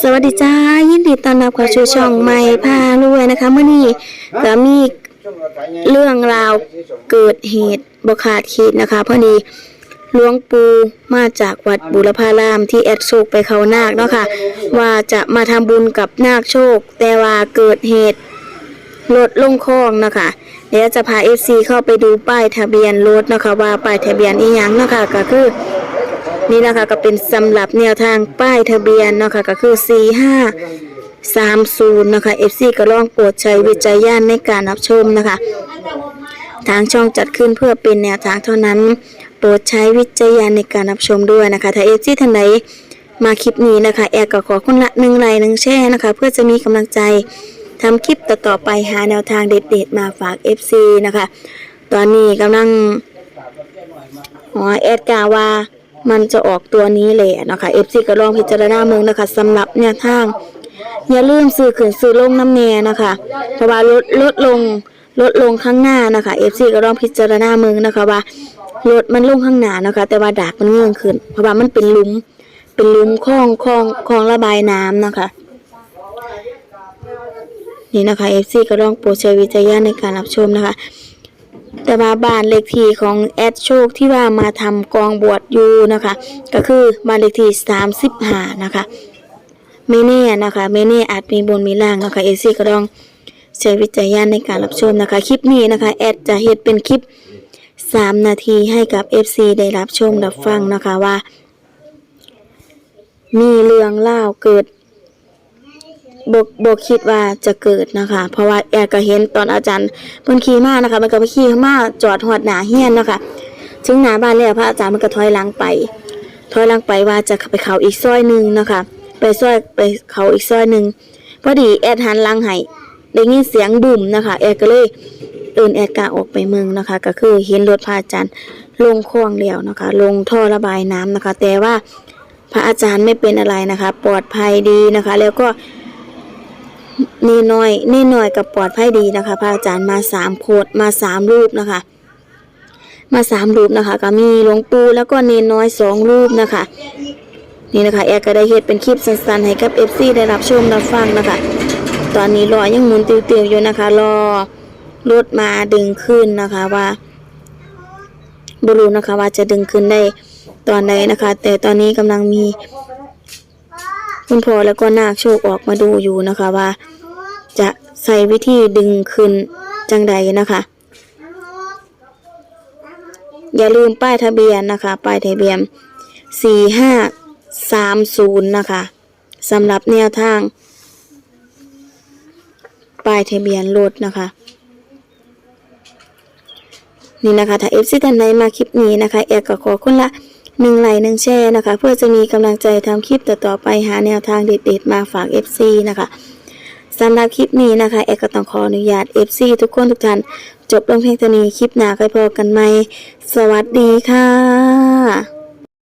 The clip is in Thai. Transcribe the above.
สวัสดีจ้ายินดีต้อนรับเข้าสู่ช่องใหม่พารวยนะคะเมื่อนี้ก็มีเรื่องราวเกิดเหตุบกขาดคิดนะคะพอดีหลวงปู่มาจากวัดบุรพารามที่แอดโชคไปเขานาคเนาะค่ะว่าจะมาทำบุญกับนาคโชค แต่ว่าเกิดเหตุรถลงคลองนะคะเดี๋ยวจะพาเอฟซีเข้าไปดูป้ายทะเบียนรถนะคะว่าป้ายทะเบียนอีหยังนะคะก็คือ นี่นะคะก็เป็นสำหรับแนวทางป้ายทะเบียนเนาะคะก็คือ4530นะคะ FC ก็ลองโปรดใช้วิจารณญาณในการรับชมนะคะ ทางช่องจัดขึ้นเพื่อเป็นแนวทางเท่านั้น โปรดใช้วิจารณญาณในการรับชมด้วยนะคะ ถ้า FC ท่านไหนมาคลิปนี้นะคะ แอร์ก็ขอคนละหนึ่งไลค์หนึ่งแชร์นะคะ เพื่อจะมีกำลังใจทำคลิปต่อๆไปหาแนวทางเด็ดๆมาฝาก FC นะคะ ตอนนี้กำลังหอแอดกาว่า มันจะออกตัวนี้แหละนะคะ FC ก็ลองพิจารณาเมืองนะคะสำหรับแนวทาง อย่าลืมซื้อขึ้นซื้อลงน้ำแน่นะคะ เพราะว่าลดลดลงลดลงข้างหน้านะคะ FC ก็ลองพิจารณาเมืองนะคะว่าลดมันลงข้างหน้านะคะ แต่ว่าดากมันเงื่อนขึ้น เพราะว่ามันเป็นลุมเป็นลุมคลองคลองคลองระบายน้ำนะคะ นี่นะคะ FC ก็ลองโปรดใช้วิจารณญาในการรับชมนะคะ แต่ว่าบ้านเลขที่ของแอดโชคที่ว่ามาทำกองบวชอยู่นะคะ ก็คือบ้านเลขที่35นะคะไม่แน่นะคะไม่แน่อาจมีบนมีล่างนะคะเอซี่ก็ลองใช้วิจารณญาณในการรับชมนะคะ คลิปนี้นะคะ แอดจะเฮ็ดเป็นคลิป3นาทีให้กับ FC ได้รับชมรับฟังนะคะว่า มีเรื่องเล่าเกิด บกบกคิดว่าจะเกิดนะคะ เพราะว่าแอร์ก็เห็นตอนอาจารย์เพิ่นขี่มานะคะ มันก็ไปขี่มาจอดหอดหนาเฮียนนะคะถึงหนาบ้านแล้วพระอาจารย์มันก็ถอยหลังไปถอยหลังไปว่าจะไปเขาอีกซอยหนึ่งนะคะ ไปซอยไปเขาอีกซอยหนึ่งพอดีแอดหันหลังให้ได้ยินเสียงบุ่มนะคะ แอดก็เลยเดินแอดกาออกไปเมืองนะคะ ก็คือเห็นรถพระอาจารย์ลงคลองแล้วนะคะ ลงท่อระบายน้ำนะคะ แต่ว่าพระอาจารย์ไม่เป็นอะไรนะคะ ปลอดภัยดีนะคะ แล้วก็ นี่น้อยนี่น้อยกับปลอดภัยดีนะคะพระอาจารย์มาสามโคดมาสามรูปนะคะ มาสามรูปนะคะ ก็มีหลวงปู่แล้วก็เนน้อยสองรูปนะคะ นี่นะคะแอร์ก็ได้เฮ็ดเป็นคลิปสั้นๆให้กับเอฟซีได้รับชมรับฟังนะคะ ตอนนี้รอยังหมุนติวๆอยู่นะคะรอรถมาดึงขึ้นนะคะว่าบรูนะคะว่าจะดึงขึ้นได้ตอนไหนนะคะ แต่ตอนนี้กำลังมี คุณพ่อแล้วก็นาคโชคออกมาดูอยู่นะคะว่า จะใส่วิธีดึงขึ้นจังใดนะคะ อย่าลืมป้ายทะเบียนนะคะ ป้ายทะเบียนสี่ห้าสามศูนย์นะคะสำหรับแนวทาง ป้ายทะเบียนรถนะคะนี่นะคะ ถ้าเอฟซีท่านใดมาคลิปนี้นะคะ แอร์ก็ขอคนละ หนึ่งไลค์หนึ่งแชร์นะคะ เพื่อจะมีกำลังใจทำคลิปต่อๆไปหาแนวทางเด็ดๆมาฝาก FC นะคะสำหรับคลิปนี้นะคะแอก็ต้องขออนุญาต FC ทุกคนทุกท่านจบลงเพียงเท่านี้คลิปหน้าค่อยพอกันไหมสวัสดีค่ะ